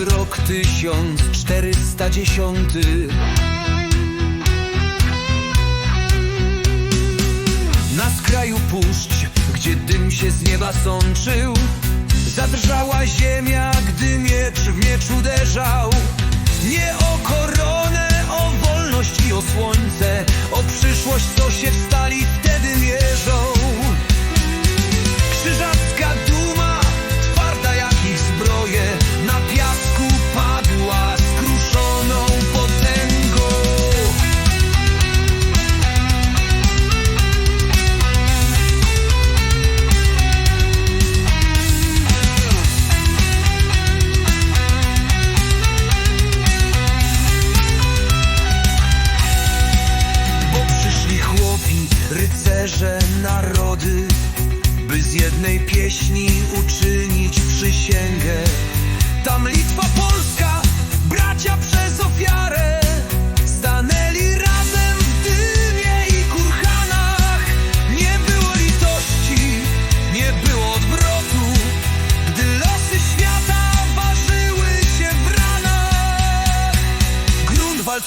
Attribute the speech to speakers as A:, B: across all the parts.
A: Rok 1410 Na skraju puszcz, gdzie dym się z nieba sączył. Zadrżała ziemia, gdy miecz w miecz uderzał. Nie o koronę, o wolność i o słońce. O przyszłość, co się w stali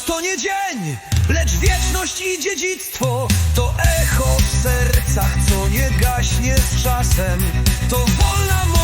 A: to nie dzień, lecz wieczność i dziedzictwo. To echo w sercach, co nie gaśnie z czasem. To wolna mowa,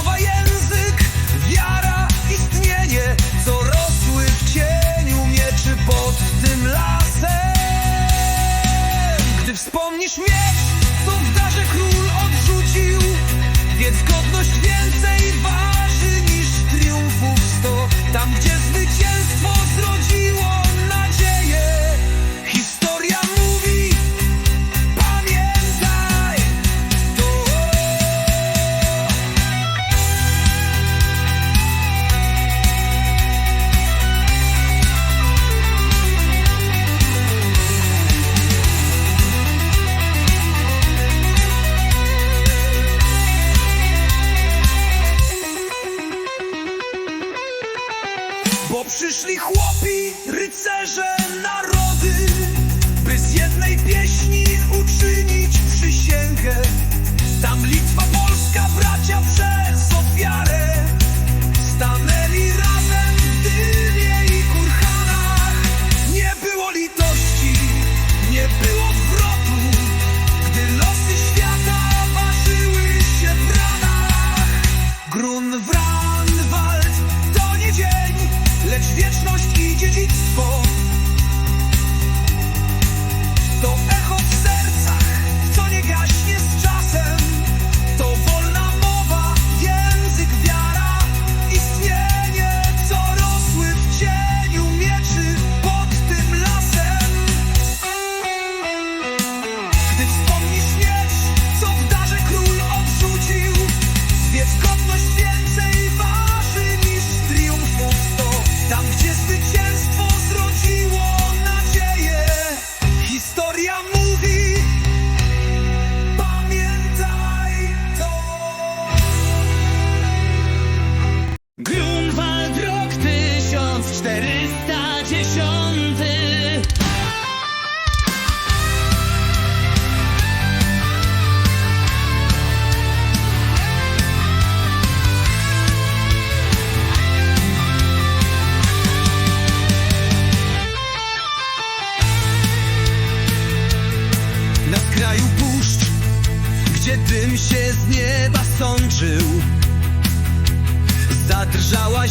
A: Bo przyszli chłopi, rycerze, narody By z jednej pieśni uczynić przysięgę. Tam Litwa, Polska, bracia przez ofiarę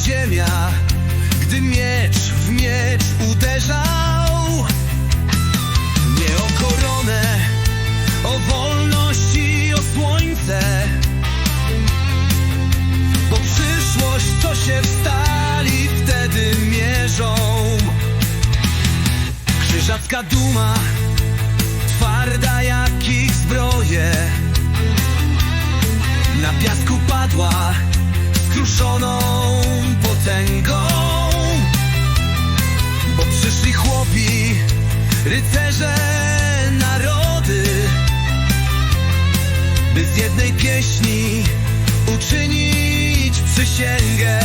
A: ziemia, gdy miecz w miecz uderzał. Nie o koronę, o wolność i o słońce Bo przyszłość, co się w stali wtedy mierzą. Krzyżacka duma twarda jak ich zbroje. Na piasku padła skruszoną potęgą. Bo przyszli chłopi, rycerze, narody By z jednej pieśni uczynić przysięgę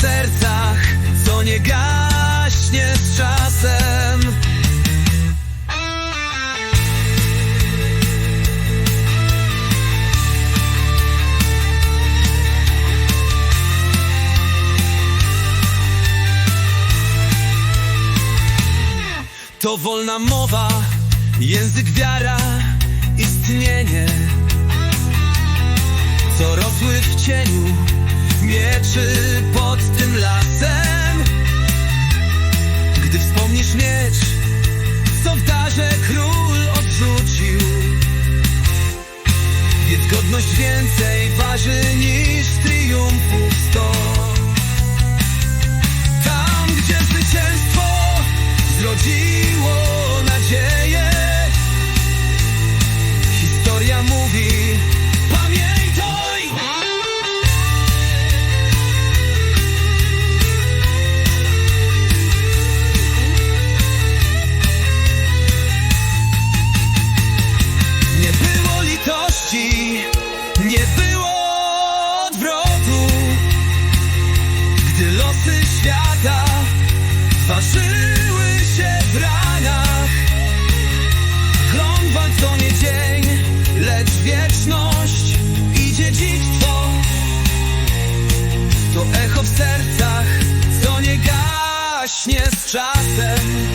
A: sercach, co nie gaśnie z czasem. To wolna mowa, język wiara, istnienie Co rosły w cieniu mieczy po miecz, co w darze król odrzucił. Wiedz godność więcej waży niż triumfów sto. Tam, gdzie zwycięstwo zrodziło ważyły się w ranach Klątwa to nie dzień, lecz wieczność. I dziedzictwo To echo w sercach, co nie gaśnie z czasem